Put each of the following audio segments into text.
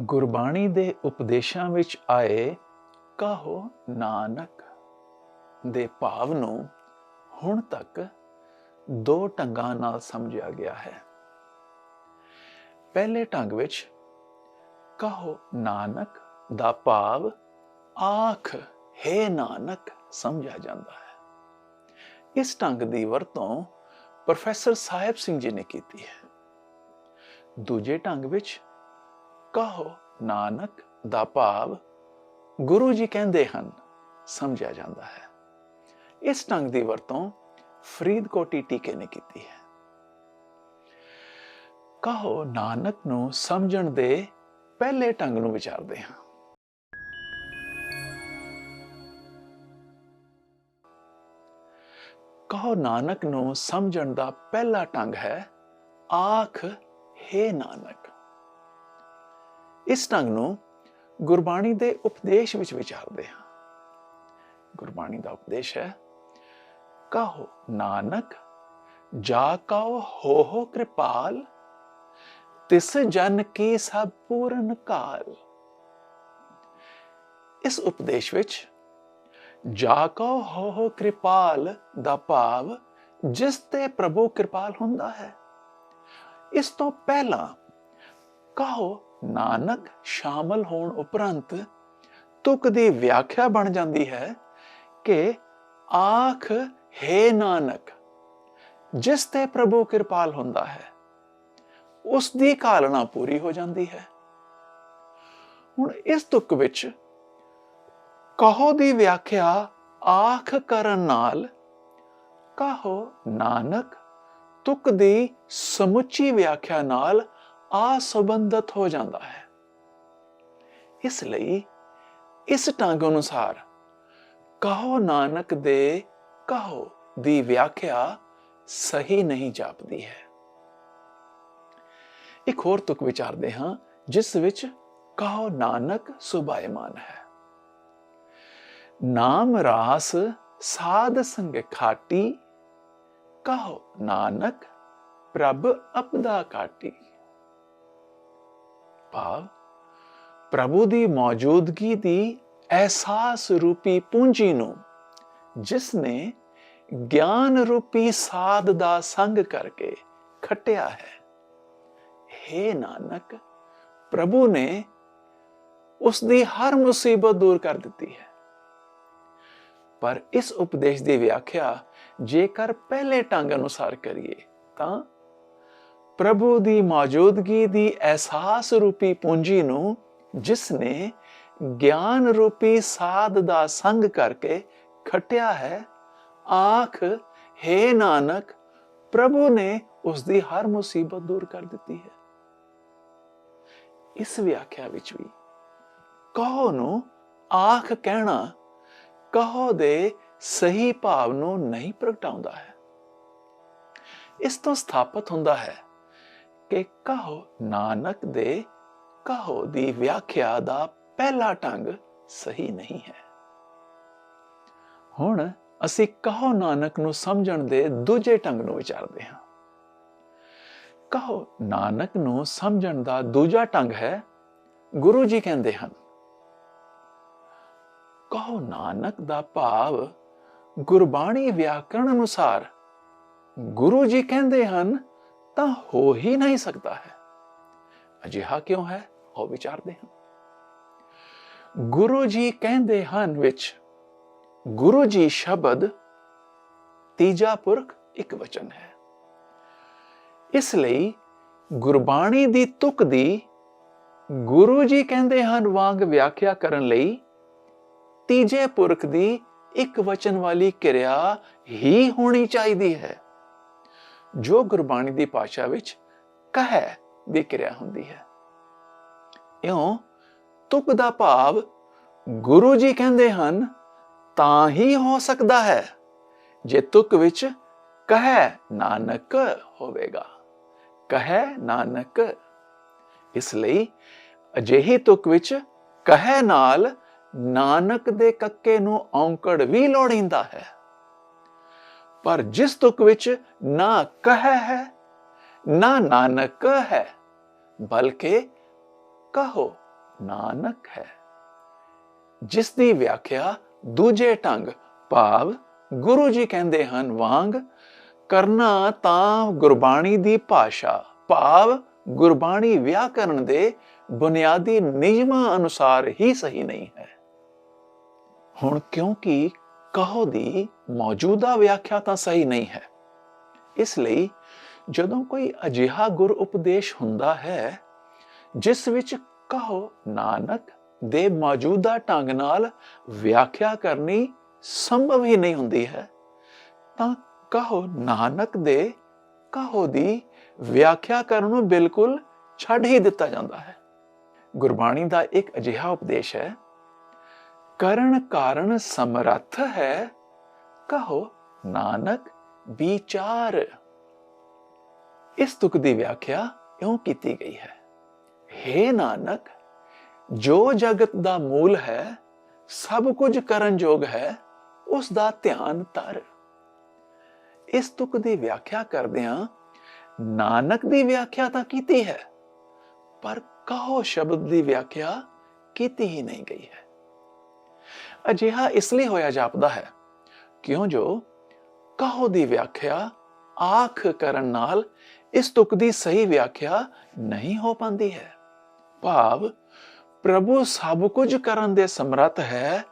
ਗੁਰਬਾਣੀ ਦੇ ਉਪਦੇਸ਼ਾਂ ਵਿੱਚ ਆਏ, ਕਹੋ ਨਾਨਕ? ਦੇ ਭਾਵ ਨੂੰ ਹੁਣ ਤੱਕ ਦੋ ਢੰਗਾਂ ਨਾਲ ਸਮਝਿਆ ਗਿਆ ਹੈ। ਪਹਿਲੇ ਢੰਗ ਵਿੱਚ, ਕਹੋ ਨਾਨਕ? ਦਾ ਭਾਵ ਆਖ, ਹੈ ਨਾਨਕ ਸਮਝਿਆ ਜਾਂਦਾ ਹੈ। ਇਸ ਢੰਗ ਦੀ ਵਰਤੋਂ ਪ੍ਰੋਫੈਸਰ ਸਾਹਿਬ ਸਿੰਘ ਜੀ ਨੇ ਕੀਤੀ ਹੈ। ਦੂਜੇ ਢੰਗ ਵਿੱਚ ਕਹੋ, ਨਾਨਕ ਦਾ ਭਾਵ ਗੁਰੂ ਜੀ ਕਹਿੰਦੇ ਹਨ, ਸਮਝਿਆ ਜਾਂਦਾ ਹੈ। ਇਸ ਢੰਗ ਦੀ ਵਰਤੋਂ ਫਰੀਦਕੋਟੀ ਟੀਕੇ ਨੇ ਕੀਤੀ ਹੈ। ਕਹੋ, ਨਾਨਕ ਨੂੰ ਸਮਝਣ ਦੇ ਪਹਿਲੇ ਢੰਗ ਨੂੰ ਵਿਚਾਰਦੇ ਹਾਂ। ਕਹੋ, ਨਾਨਕ ਨੂੰ ਸਮਝਣ ਦਾ ਪਹਿਲਾ ਢੰਗ ਹੈ, ਆਖ, ਹੈ ਨਾਨਕ। ਇਸ ਢੰਗ ਨੂੰ ਗੁਰਬਾਣੀ ਦੇ ਉਪਦੇਸ਼ ਵਿੱਚ ਵਿਚਾਰਦੇ ਹਾਂ। ਗੁਰਬਾਣੀ ਦਾ ਉਪਦੇਸ਼ ਹੈ, ਕਹੋ ਨਾਨਕ, ਜਾ ਕਉ ਹੋ ਹੋ ਕਿਰਪਾਲ, ਤਿਸ ਜਨ ਕੀ ਸਭ ਪੂਰਨ ਕਾਲ। ਇਸ ਉਪਦੇਸ਼ ਵਿੱਚ ਜਾ ਕਉ ਹੋ ਹੋ ਕਿਰਪਾਲ ਦਾ ਭਾਵ ਜਿਸ ਤੇ ਪ੍ਰਭੂ ਕਿਰਪਾਲ ਹੁੰਦਾ ਹੈ। ਇਸ ਤੋਂ ਪਹਿਲਾਂ ਕਹੋ ਨਾਨਕ ਸ਼ਾਮਲ ਹੋਣ ਉਪਰੰਤ ਤੁਕ ਦੀ ਵਿਆਖਿਆ ਬਣ ਜਾਂਦੀ ਹੈ ਕਿ ਆਖ, ਹੈ ਨਾਨਕ, ਜਿਸ ਤੇ ਪ੍ਰਭੂ ਕਿਰਪਾਲ ਹੁੰਦਾ ਹੈ, ਉਸ ਦੀ ਕਾਲਣਾ ਪੂਰੀ ਹੋ ਜਾਂਦੀ ਹੈ। ਹੁਣ ਇਸ ਤੁਕ ਵਿੱਚ ਕਹੋ ਦੀ ਵਿਆਖਿਆ ਆਖ ਕਰਨ ਨਾਲ ਕਹੋ ਨਾਨਕ ਤੁਕ ਦੀ ਸਮੁੱਚੀ ਵਿਆਖਿਆ ਨਾਲ ਆ ਹੋ ਜਾਂਦਾ ਹੈ। ਇਸ ਲਈ ਇਸ ਢੰਗ ਅਨੁਸਾਰ ਕਹੋ ਨਾਨਕ ਦੇ, ਕਹੋ ਦੀ ਵਿਆਖਿਆ ਸਹੀ ਨਹੀਂ ਜਾਪਦੀ ਹੈ। ਇੱਕ ਹੋਰ ਤੁਕ ਵਿਚਾਰਦੇ ਹਾਂ, ਜਿਸ ਵਿੱਚ ਕਹੋ ਨਾਨਕ ਸੁਭਾਇਮਾਨ ਹੈ। ਨਾਮ ਰਾਸ ਸਾਧ ਸੰਗ ਖਾਟੀ, ਕਹੋ ਨਾਨਕ ਪ੍ਰਭ ਅਪਦਾ ਕਾਟੀ। ਭਾਵ ਪ੍ਰਭੂ ਦੀ ਮੌਜੂਦਗੀ ਦੀ ਅਹਿਸਾਸ ਰੂਪੀ ਪੂੰਜੀ ਨੂੰ ਜਿਸ ਨੇ ਗਿਆਨ ਰੂਪੀ ਸਾਧ ਦਾ ਸੰਗ ਕਰਕੇ ਖਟਿਆ ਹੈ। हे ਨਾਨਕ, ਪ੍ਰਭੂ ਨੇ ਉਸ ਦੀ ਹਰ ਮੁਸੀਬਤ ਦੂਰ ਕਰ ਦਿੱਤੀ ਹੈ। ਪਰ ਇਸ ਉਪਦੇਸ਼ ਦੀ ਵਿਆਖਿਆ ਜੇਕਰ ਪਹਿਲੇ ਢੰਗ ਅਨੁਸਾਰ ਕਰੀਏ, ਤਾਂ ਪ੍ਰਭੂ ਦੀ ਮੌਜੂਦਗੀ ਦੀ ਅਹਿਸਾਸ ਰੂਪੀ ਪੂੰਜੀ ਨੂੰ ਜਿਸ ਨੇ ਗਿਆਨ ਰੂਪੀ ਸਾਧ ਦਾ ਸੰਗ ਕਰਕੇ ਖਟਿਆ ਹੈ, ਆਖ, ਹੇ ਨਾਨਕ, ਪ੍ਰਭੂ ਨੇ ਉਸ ਦੀ ਹਰ ਮੁਸੀਬਤ ਦੂਰ ਕਰ ਦਿੱਤੀ ਹੈ। ਇਸ ਵਿਆਖਿਆ ਵਿੱਚ ਵੀ ਕਹੋ ਨੂੰ ਆਖ ਕਹਿਣਾ ਕਹੋ ਦੇ ਸਹੀ ਭਾਵ ਨੂੰ ਨਹੀਂ ਪ੍ਰਗਟਾਉਂਦਾ ਹੈ। ਇਸ ਤੋਂ ਸਥਾਪਿਤ ਹੁੰਦਾ ਹੈ ਕਿ ਕਹੋ ਨਾਨਕ ਦੇ, ਕਹੋ ਦੀ ਵਿਆਖਿਆ ਦਾ ਪਹਿਲਾ ਢੰਗ ਸਹੀ ਨਹੀਂ ਹੈ। ਹੁਣ ਅਸੀਂ ਕਹੋ ਨਾਨਕ ਨੂੰ ਸਮਝਣ ਦੇ ਦੂਜੇ ਢੰਗ ਨੂੰ ਵਿਚਾਰਦੇ ਹਾਂ। ਕਹੋ ਨਾਨਕ ਨੂੰ ਸਮਝਣ ਦਾ ਦੂਜਾ ਢੰਗ ਹੈ, ਗੁਰੂ ਜੀ ਕਹਿੰਦੇ ਹਨ, ਕਹੋ ਨਾਨਕ ਦਾ ਭਾਵ ਗੁਰਬਾਣੀ ਵਿਆਕਰਣ ਅਨੁਸਾਰ ਗੁਰੂ ਜੀ ਕਹਿੰਦੇ ਹਨ ਤਾਂ ਹੋ ਹੀ ਨਹੀਂ ਸਕਦਾ ਹੈ। ਅਜਿਹਾ ਕਿਉਂ ਹੈ? ਉਹ ਵਿਚਾਰਦੇ ਹਾਂ ਗੁਰੂ ਜੀ ਕਹਿੰਦੇ ਹਨ ਵਿੱਚ, ਗੁਰੂ ਜੀ ਸ਼ਬਦ ਤੀਜਾ ਪੁਰਖ ਇੱਕ ਵਚਨ ਹੈ। ਇਸ ਲਈ ਗੁਰਬਾਣੀ ਦੀ ਤੁਕ ਦੀ ਗੁਰੂ ਜੀ ਕਹਿੰਦੇ ਹਨ ਵਾਂਗ ਵਿਆਖਿਆ ਕਰਨ ਲਈ ਤੀਜੇ ਪੁਰਖ ਦੀ ਇੱਕ ਵਚਨ ਵਾਲੀ ਕਿਰਿਆ ਹੀ ਹੋਣੀ ਚਾਹੀਦੀ ਹੈ। ਜੋ ਗੁਰਬਾਣੀ ਦੀ ਭਾਸ਼ਾ ਵਿੱਚ ਕਹਿ ਦੀ ਕਿਰਿਆ ਹੁੰਦੀ ਹੈ। ਇਉਂ ਤੁਕ ਦਾ ਭਾਵ ਗੁਰੂ ਜੀ ਕਹਿੰਦੇ ਹਨ, ਤਾਂ ਹੀ ਹੋ ਸਕਦਾ ਹੈ, ਜੇ ਤੁਕ ਵਿੱਚ ਕਹੈ ਨਾਨਕ ਹੋਵੇਗਾ। ਕਹਿ ਨਾਨਕ। ਇਸ ਲਈ ਅਜਿਹੀ ਤੁਕ ਵਿੱਚ ਕਹਿ ਨਾਲ ਨਾਨਕ ਦੇ ਕੱਕੇ ਨੂੰ ਔਂਕੜ ਵੀ ਲੋੜੀਂਦਾ ਹੈ। ਪਰ ਜਿਸ ਤੁਕ ਵਿੱਚ ਨਾ ਕਹੈ ਹੈ, ਨਾ ਨਾਨਕ ਹੈ, ਬਲਕਿ ਕਹੋ ਨਾਨਕ ਹੈ। ਜਿਸ ਦੀ ਵਿਆਖਿਆ ਦੂਜੇ ਢੰਗ ਭਾਵ ਗੁਰੂ ਜੀ ਕਹਿੰਦੇ ਹਨ ਵਾਂਗ, ਕਰਨਾ ਤਾਂ ਗੁਰਬਾਣੀ ਦੀ ਭਾਸ਼ਾ ਭਾਵ ਗੁਰਬਾਣੀ ਵਿਆਕਰਣ ਦੇ ਬੁਨਿਆਦੀ ਨਿਯਮਾਂ ਅਨੁਸਾਰ ਹੀ ਸਹੀ ਨਹੀਂ ਹੈ। ਹੁਣ ਕਿਉਂਕਿ ਕਹੋ ਦੀ ਮੌਜੂਦਾ ਵਿਆਖਿਆ ਤਾਂ ਸਹੀ ਨਹੀਂ ਹੈ। ਇਸ ਲਈ ਜਦੋਂ ਕੋਈ ਅਜਿਹਾ ਗੁਰ ਉਪਦੇਸ਼ ਹੁੰਦਾ ਹੈ, ਜਿਸ ਵਿੱਚ ਕਹੋ, ਨਾਨਕ, ਦੇ ਮੌਜੂਦਾ ਢੰਗ ਨਾਲ ਵਿਆਖਿਆ ਕਰਨੀ ਸੰਭਵ ਹੀ ਨਹੀਂ ਹੁੰਦੀ ਹੈ, ਤਾਂ ਕਹੋ, ਨਾਨਕ ਦੇ ਕਹੋ ਦੀ ਵਿਆਖਿਆ ਕਰਨ ਨੂੰ ਬਿਲਕੁਲ ਛੱਡ ਹੀ ਦਿੱਤਾ ਜਾਂਦਾ ਹੈ। ਗੁਰਬਾਣੀ ਦਾ ਇੱਕ ਅਜਿਹਾ ਉਪਦੇਸ਼ ਹੈ, ਕਰਨ ਕਾਰਨ ਸਮਰੱਥ ਹੈ ਕਹੋ, ਨਾਨਕ, ਵਿਚਾਰ। ਇਸ ਤੁਕ ਦੀ ਵਿਆਖਿਆ ਇਉਂ ਕੀਤੀ ਗਈ ਹੈ। हे ਨਾਨਕ, ਜੋ ਜਗਤ ਦਾ ਮੂਲ ਹੈ, ਸਭ ਕੁਝ ਕਰਨ ਯੋਗ ਹੈ, ਉਸ ਦਾ ਧਿਆਨ ਧਰ ਇਸ ਤੁਕ ਦੀ ਵਿਆਖਿਆ ਕਰਦਿਆਂ ਨਾਨਕ ਦੀ ਵਿਆਖਿਆ ਤਾਂ ਕੀਤੀ ਹੈ, ਪਰ ਕਹੋ ਸ਼ਬਦ ਦੀ ਵਿਆਖਿਆ ਕੀਤੀ ਹੀ ਨਹੀਂ ਗਈ ਹੈ। ਅਜਿਹਾ ਇਸ ਲਈ ਹੋਇਆ ਜਾਪਦਾ ਹੈ ਕਿਉਂ ਜੋ? ਕਹੋ ਦੀ ਵਿਆਖਿਆ? ਆਖ ਕਰਨ ਨਾਲ ਇਸ ਤੁਕ ਦੀ ਸਹੀ ਵਿਆਖਿਆ ਨਹੀਂ ਹੋ ਪਾਉਂਦੀ ਹੈ। ਭਾਵ, ਪ੍ਰਭੂ ਸਭ ਕੁਝ ਕਰਨ ਦੇ ਸਮਰੱਥ ਹੈ।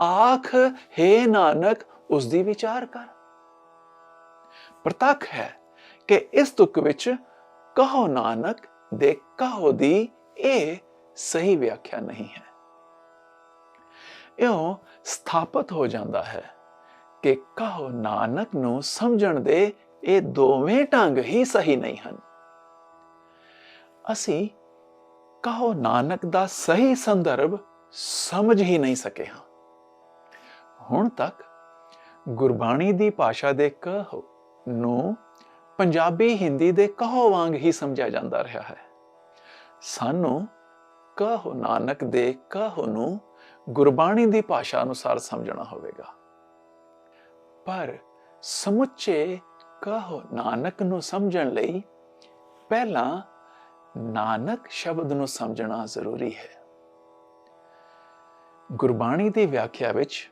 ਆਖ, ਹੈ ਨਾਨਕ, ਉਸ ਦੀ ਵਿਚਾਰ ਕਰ। ਪ੍ਰਤੱਖ ਹੈ ਕਿ ਇਸ ਤੁਕ ਵਿੱਚ ਕਹੋ ਨਾਨਕ ਦੇ ਕਹੋ ਦੀ ਇਹ ਸਹੀ ਵਿਆਖਿਆ ਨਹੀਂ ਹੈ। ਇਉਂ ਸਥਾਪਿਤ ਹੋ ਜਾਂਦਾ ਹੈ। ਕਿ ਕਹੋ ਨਾਨਕ ਨੂੰ ਸਮਝਣ ਦੇ ਇਹ ਦੋਵੇਂ ਢੰਗ ਹੀ ਸਹੀ ਨਹੀਂ ਹਨ। ਅਸੀਂ ਕਹੋ ਨਾਨਕ ਦਾ ਸਹੀ ਸੰਦਰਭ ਸਮਝ ਹੀ ਨਹੀਂ ਸਕੇ ਹਾਂ। ਹੁਣ ਤੱਕ ਗੁਰਬਾਣੀ ਦੀ ਭਾਸ਼ਾ ਦੇ ਕਹੋ ਨੂੰ ਪੰਜਾਬੀ ਹਿੰਦੀ ਦੇ ਕਹੋ ਵਾਂਗ ਹੀ ਸਮਝਿਆ ਜਾਂਦਾ ਰਿਹਾ ਹੈ। ਸਾਨੂੰ ਕਹੋ ਨਾਨਕ ਦੇ ਕਹੋ ਨੂੰ ਗੁਰਬਾਣੀ ਦੀ ਭਾਸ਼ਾ ਅਨੁਸਾਰ ਸਮਝਣਾ ਹੋਵੇਗਾ। ਪਰ ਸਮੁੱਚੇ ਕਹੋ ਨਾਨਕ ਨੂੰ ਸਮਝਣ ਲਈ ਪਹਿਲਾਂ ਨਾਨਕ ਸ਼ਬਦ ਨੂੰ ਸਮਝਣਾ ਜ਼ਰੂਰੀ ਹੈ। ਗੁਰਬਾਣੀ ਦੀ ਵਿਆਖਿਆ ਵਿੱਚ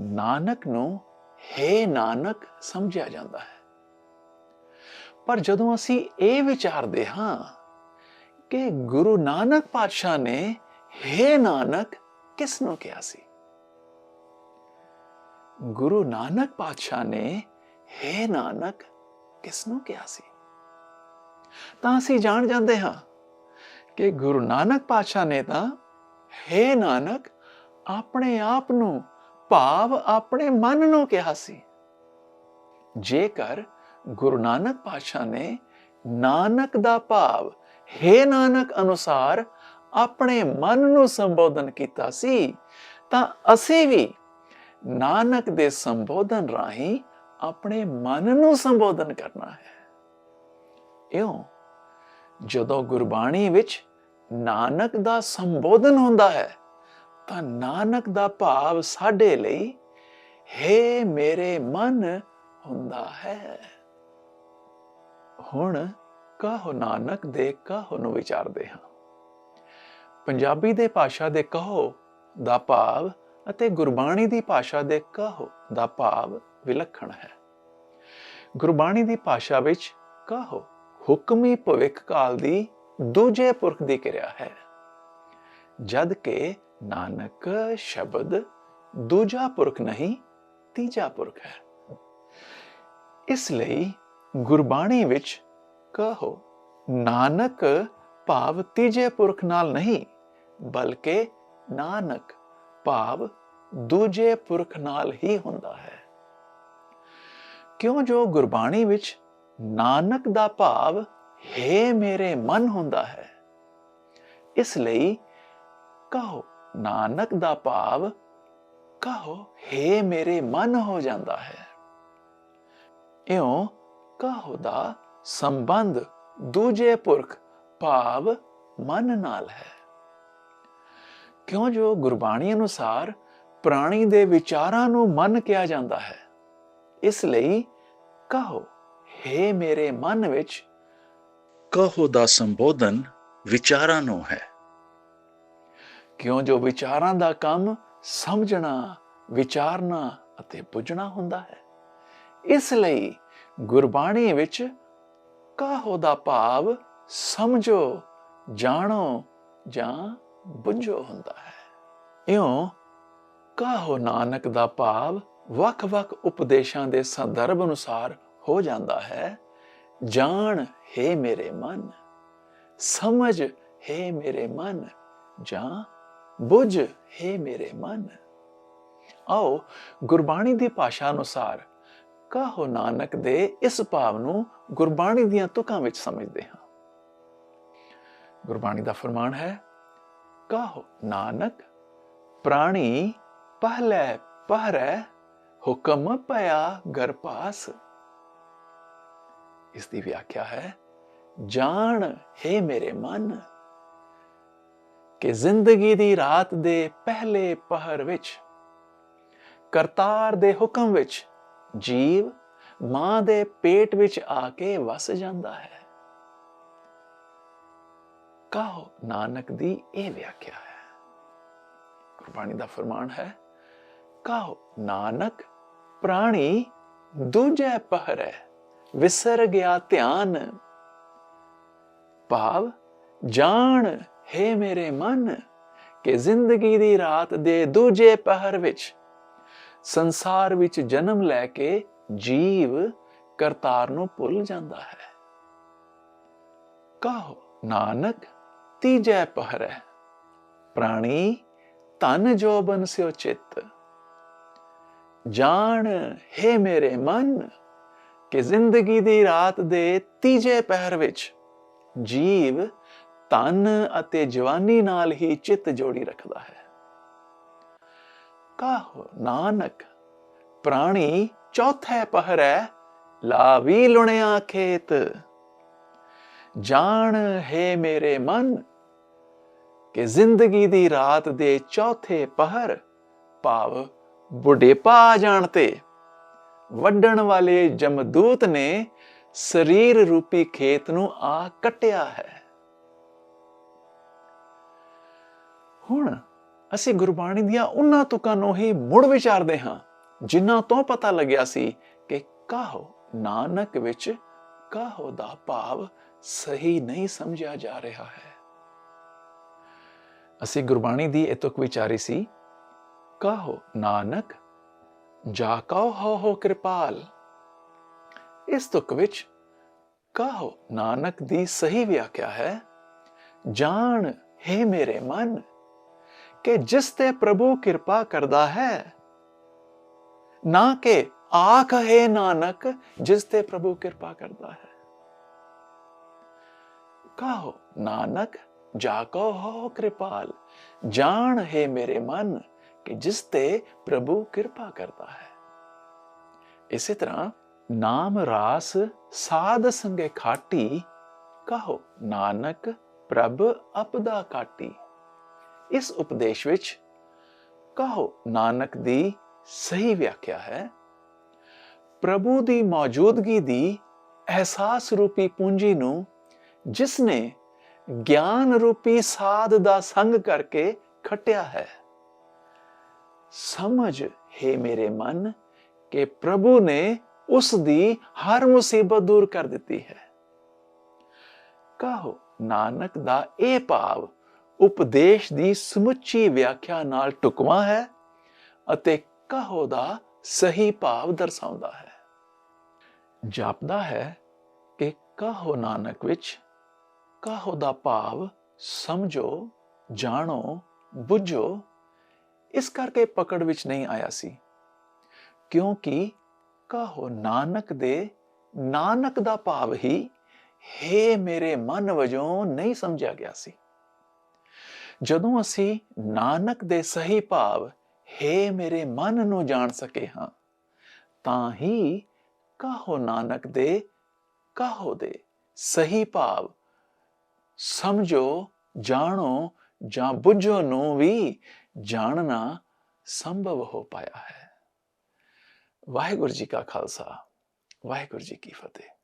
ਨਾਨਕ ਨੂੰ ਹੈ ਨਾਨਕ ਸਮਝਿਆ ਜਾਂਦਾ ਹੈ। ਪਰ ਜਦੋਂ ਅਸੀਂ ਇਹ ਵਿਚਾਰਦੇ ਹਾਂ ਕਿ ਗੁਰੂ ਨਾਨਕ ਪਾਤਸ਼ਾਹ ਨੇ ਹੈ ਨਾਨਕ ਕਿਸ ਨੂੰ ਕਿਹਾ ਸੀ? ਗੁਰੂ ਨਾਨਕ ਪਾਤਸ਼ਾਹ ਨੇ, ਹੈ ਨਾਨਕ ਕਿਸ ਨੂੰ ਕਿਹਾ ਸੀ? ਤਾਂ ਅਸੀਂ ਜਾਣ ਜਾਂਦੇ ਹਾਂ ਕਿ ਗੁਰੂ ਨਾਨਕ ਪਾਤਸ਼ਾਹ ਨੇ ਤਾਂ, ਹੈ ਨਾਨਕ, ਆਪਣੇ ਆਪ ਨੂੰ ਭਾਵ ਆਪਣੇ ਮਨ ਨੂੰ ਕਿਹਾ ਸੀ। ਜੇਕਰ ਗੁਰੂ ਨਾਨਕ ਪਾਤਸ਼ਾਹ ਨੇ ਨਾਨਕ ਦਾ ਭਾਵ, ਹੈ ਨਾਨਕ ਅਨੁਸਾਰ ਆਪਣੇ ਮਨ ਨੂੰ ਸੰਬੋਧਨ ਕੀਤਾ ਸੀ, ਤਾਂ ਅਸੀਂ ਵੀ ਨਾਨਕ ਦੇ ਸੰਬੋਧਨ ਰਾਹੀਂ ਆਪਣੇ ਮਨ ਨੂੰ ਸੰਬੋਧਨ ਕਰਨਾ ਹੈ। ਇਉਂ ਜਦੋਂ ਗੁਰਬਾਣੀ ਵਿੱਚ ਨਾਨਕ ਦਾ ਸੰਬੋਧਨ ਹੁੰਦਾ ਹੈ, ਤਾਂ ਨਾਨਕ ਦਾ ਭਾਵ ਸਾਡੇ ਲਈ ਹੈ ਮੇਰੇ ਮਨ ਹੁੰਦਾ ਹੈ। ਹੁਣ ਕਹੋ ਨਾਨਕ ਦੇ ਕਹੋ ਨੂੰ ਵਿਚਾਰਦੇ ਹਾਂ। ਪੰਜਾਬੀ ਦੇ ਭਾਸ਼ਾ ਦੇ ਕਹੋ ਦਾ ਭਾਵ ਅਤੇ ਗੁਰਬਾਣੀ ਦੀ ਭਾਸ਼ਾ ਦੇ ਕਹੋ ਦਾ ਭਾਵ ਵਿਲੱਖਣ ਹੈ। ਗੁਰਬਾਣੀ ਦੀ ਭਾਸ਼ਾ ਵਿੱਚ ਕਹੋ ਹੁਕਮੀ ਭਵਿੱਖ ਕਾਲ ਦੀ ਦੂਜੇ ਪੁਰਖ ਦੀ ਕਿਰਿਆ ਹੈ। ਜਦ ਕਿ ਨਾਨਕ ਸ਼ਬਦ ਦੂਜਾ ਪੁਰਖ ਨਹੀਂ, ਤੀਜਾ ਪੁਰਖ ਹੈ। ਇਸ ਲਈ ਗੁਰਬਾਣੀ ਵਿੱਚ ਕਹੋ ਨਾਨਕ ਭਾਵ ਤੀਜੇ ਪੁਰਖ ਨਾਲ ਨਹੀਂ, ਬਲਕਿ ਨਾਨਕ ਭਾਵ ਦੂਜੇ ਪੁਰਖ ਨਾਲ ਹੀ ਹੁੰਦਾ ਹੈ। ਕਿਉਂ ਜੋ ਗੁਰਬਾਣੀ ਵਿੱਚ ਨਾਨਕ ਦਾ ਭਾਵ, ਹੈ ਮੇਰੇ ਮਨ ਹੁੰਦਾ ਹੈ, ਇਸ ਲਈ ਕਹੋ, ਨਾਨਕ ਦਾ ਭਾਵ, ਕਹੋ, ਹੈ ਮੇਰੇ ਮਨ ਹੋ ਜਾਂਦਾ ਹੈ। ਇਉਂ ਕਹੋ ਦਾ ਸੰਬੰਧ ਦੂਜੇ ਪੁਰਖ ਭਾਵ, ਮਨ ਨਾਲ ਹੈ। ਕਿਉਂ ਜੋ ਗੁਰਬਾਣੀ ਅਨੁਸਾਰ ਪ੍ਰਾਣੀ ਦੇ ਵਿਚਾਰਾਂ ਨੂੰ ਮਨ ਕਿਹਾ ਜਾਂਦਾ ਹੈ। ਇਸ ਲਈ ਕਹੋ ਹੈ ਮੇਰੇ ਮਨ ਵਿੱਚ ਕਹੋ ਦਾ ਸੰਬੋਧਨ ਵਿਚਾਰਾਂ ਨੂੰ ਹੈ। ਕਿਉਂ ਜੋ ਵਿਚਾਰਾਂ ਦਾ ਕੰਮ ਸਮਝਣਾ ਵਿਚਾਰਨਾ ਅਤੇ ਬੁੱਝਣਾ ਹੁੰਦਾ ਹੈ। ਇਸ ਲਈ ਗੁਰਬਾਣੀ ਵਿੱਚ ਕਾਹੋ ਦਾ ਭਾਵ ਸਮਝੋ ਜਾਣੋ ਜਾਂ ਬੁੱਝੋ ਹੁੰਦਾ ਹੈ। ਇਉਂ ਕਾਹੋ ਨਾਨਕ ਦਾ ਭਾਵ ਵੱਖ-ਵੱਖ ਉਪਦੇਸ਼ਾਂ ਦੇ ਸੰਦਰਭ ਅਨੁਸਾਰ ਹੋ ਜਾਂਦਾ ਹੈ। ਜਾਣ ਹੈ ਮੇਰੇ ਮਨ, ਸਮਝ ਹੈ ਮੇਰੇ ਮਨ, ਜਾਂ ਬੁੱਝ ਹੈ ਮੇਰੇ ਮਨ। ਆਓ ਗੁਰਬਾਣੀ ਦੀ ਭਾਸ਼ਾ ਅਨੁਸਾਰ ਕਾਹੋ ਨਾਨਕ ਦੇ ਇਸ ਭਾਵ ਨੂੰ ਗੁਰਬਾਣੀ ਦੀਆਂ ਤੁਕਾਂ ਵਿੱਚ ਸਮਝਦੇ ਹਾਂ। ਗੁਰਬਾਣੀ ਦਾ ਫਰਮਾਨ ਹੈ, ਕਾਹੋ ਨਾਨਕ ਪ੍ਰਾਣੀ ਪਹਿਲੇ ਪਹਿਰੇ ਹੁਕਮ ਪਿਆ ਘਰ ਪਾਸ। ਇਸ ਦੀ ਵਿਆਖਿਆ ਹੈ, ਜਾਣ ਹੈ ਮੇਰੇ ਮਨ, ਕਿ ਜ਼ਿੰਦਗੀ ਦੀ ਰਾਤ ਦੇ ਪਹਿਲੇ ਪਹਰ ਵਿੱਚ, ਕਰਤਾਰ ਦੇ ਹੁਕਮ ਵਿੱਚ ਜੀਵ ਮਾਂ ਦੇ ਪੇਟ ਵਿੱਚ ਆ ਕੇ ਵਸ ਜਾਂਦਾ ਹੈ। ਕਹੋ ਨਾਨਕ ਦੀ ਇਹ ਵਿਆਖਿਆ ਹੈ? ਗੁਰਬਾਣੀ ਦਾ ਫਰਮਾਨ ਹੈ ਕਹੋ ਨਾਨਕ ਪ੍ਰਾਣੀ ਦੂਜੇ ਪਹਿਰੇ ਵਿਸਰ ਗਿਆ ਧਿਆਨ। ਭਾਵ, ਜਾਣ ਹੈ ਮੇਰੇ ਮਨ ਕਿ ਜ਼ਿੰਦਗੀ ਦੀ ਰਾਤ ਦੇ ਦੂਜੇ ਪਹਿਰ ਵਿੱਚ, ਸੰਸਾਰ ਵਿੱਚ ਜਨਮ ਲੈ ਕੇ ਜੀਵ ਕਰਤਾਰ ਨੂੰ ਭੁੱਲ ਜਾਂਦਾ ਹੈ। ਕਹੋ, ਨਾਨਕ ਤੀਜੇ ਪਹਿਰੇ, ਪ੍ਰਾਣੀ ਤਨ ਜੋਬਨ ਸਿਓ ਚਿੱਤ। ਜਾਣ, ਹੈ ਮੇਰੇ ਮਨ, ਕਿ ਜ਼ਿੰਦਗੀ ਦੀ ਰਾਤ ਦੇ ਤੀਜੇ ਪਹਿਰ ਵਿੱਚ ਜੀਵ ਤਨ ਅਤੇ ਜਵਾਨੀ ਨਾਲ ਹੀ ਚਿੱਤ ਜੋੜੀ ਰੱਖਦਾ ਹੈ। ਕਾਹੋ ਨਾਨਕ, ਪ੍ਰਾਣੀ ਚੌਥੇ ਪਹਿਰੇ ਲਾਵੀ ਲੁਣਿਆ ਖੇਤ। ਜਾਣ, ਹੈ ਮੇਰੇ ਮਨ, ਕਿ ਜ਼ਿੰਦਗੀ ਦੀ ਰਾਤ ਦੇ ਚੌਥੇ ਪਹਿਰ ਭਾਵ ਬੁਢੇਪਾ ਆ ਜਾਣ ਤੇ ਵੱਢਣ ਵਾਲੇ ਜਮਦੂਤ ਨੇ ਸਰੀਰ ਰੂਪੀ ਖੇਤ ਨੂੰ ਆ ਕੱਟਿਆ ਹੈ। ਹੁਣ ਅਸੀਂ ਗੁਰਬਾਣੀ ਦੀਆਂ ਉਹਨਾਂ ਤੁਕਾਂ ਨੂੰ ਹੀ ਮੁੜ ਵਿਚਾਰਦੇ ਹਾਂ, ਜਿਨ੍ਹਾਂ ਤੋਂ ਪਤਾ ਲੱਗਿਆ ਸੀ ਕਿ ਕਾਹੋ ਨਾਨਕ ਵਿੱਚ ਕਾਹੋ ਦਾ ਭਾਵ ਸਹੀ ਨਹੀਂ ਸਮਝਿਆ ਜਾ ਰਿਹਾ ਹੈ। ਅਸੀਂ ਗੁਰਬਾਣੀ ਦੀ ਇਹ ਤੁਕ ਵਿਚਾਰੀ ਸੀ ਕਹੋ ਨਾਨਕ? ਜਾ ਕਉ ਹੋ ਹੋ ਕਿਰਪਾਲ? ਇਸ ਤੁਕ ਵਿੱਚ ਕਾਹੋ ਨਾਨਕ ਦੀ ਸਹੀ ਵਿਆਖਿਆ ਹੈ? ਜਾਣ ਹੈ ਮੇਰੇ ਮਨ ਕਿ ਜਿਸ ਤੇ ਪ੍ਰਭੂ ਕਿਰਪਾ ਕਰਦਾ ਹੈ। ਨਾ ਕਿ ਆਖ ਹੈ ਨਾਨਕ ਜਿਸ ਤੇ ਪ੍ਰਭੂ ਕਿਰਪਾ ਕਰਦਾ ਹੈ। ਕਹੋ ਨਾਨਕ? ਜਾ ਕੋ ਹੋ ਕਿਰਪਾਲ? ਜਾਣ ਹੈ ਮੇਰੇ ਮਨ ਕਿ ਜਿਸ ਤੇ ਪ੍ਰਭੂ ਕਿਰਪਾ ਕਰਦਾ ਹੈ ਇਸੇ ਤਰ੍ਹਾਂ ਨਾਮ ਰਾਸ ਸਾਧ ਸੰਗੇ ਖਾਟੀ ਕਹੋ ਨਾਨਕ ਪ੍ਰਭ ਅਪਦਾ ਕਾਟੀ ਇਸ ਉਪਦੇਸ਼ ਵਿੱਚ ਕਹੋ ਨਾਨਕ ਦੀ ਸਹੀ ਵਿਆਖਿਆ ਹੈ ਪ੍ਰਭੂ ਦੀ ਮੌਜੂਦਗੀ ਦੀ ਅਹਿਸਾਸ ਰੂਪੀ ਪੂੰਜੀ ਨੂੰ ਜਿਸ ਨੇ ਗਿਆਨ ਰੂਪੀ ਸਾਧ ਦਾ ਸੰਗ ਕਰਕੇ ਖਟਿਆ ਹੈ ਸਮਝ, ਹੈ ਮੇਰੇ ਮਨ, ਕਿ ਪ੍ਰਭੂ ਨੇ ਉਸ ਦੀ ਹਰ ਮੁਸੀਬਤ ਦੂਰ ਕਰ ਦਿੱਤੀ ਹੈ। ਕਹੋ ਨਾਨਕ ਦਾ ਇਹ ਭਾਵ ਉਪਦੇਸ਼ ਦੀ ਸਮੁੱਚੀ ਵਿਆਖਿਆ ਨਾਲ ਟੁਕਵਾ ਹੈ ਅਤੇ ਕਹੋ ਦਾ ਸਹੀ ਭਾਵ ਦਰਸਾਉਂਦਾ ਹੈ। ਜਾਪਦਾ ਹੈ ਕਿ ਕਹੋ ਨਾਨਕ ਵਿੱਚ ਕਹੋ ਦਾ ਭਾਵ ਸਮਝੋ, ਜਾਣੋ, ਬੁੱਝੋ ਇਸ ਕਰਕੇ ਪਕੜ ਵਿੱਚ ਨਹੀਂ ਆਇਆ ਸੀ। ਕਿਉਂਕਿ ਕਹੋ ਨਾਨਕ ਦੇ, ਨਾਨਕ ਦਾ ਭਾਵ ਹੀ ਹੈ ਮੇਰੇ ਮਨ ਵਜੋਂ ਨਹੀਂ ਸਮਝਿਆ ਗਿਆ ਸੀ। ਜਦੋਂ ਅਸੀਂ ਨਾਨਕ ਦੇ ਸਹੀ ਭਾਵ ਹੈ ਮੇਰੇ ਮਨ ਨੂੰ ਜਾਣ ਸਕੇ ਹਾਂ, ਤਾਂ ਹੀ ਕਹੋ ਨਾਨਕ ਦੇ, ਕਹੋ ਦੇ ਸਹੀ ਭਾਵ ਸਮਝੋ, ਜਾਣੋ ਜਾਂ ਬੁੱਝੋ ਨੂੰ ਵੀ ਜਾਣਨਾ ਸੰਭਵ ਹੋ ਪਾਇਆ ਹੈ। ਵਾਹਿਗੁਰੂ ਜੀ ਕਾ ਖਾਲਸਾ ਵਾਹਿਗੁਰੂ ਜੀ ਕੀ ਫਤਿਹ।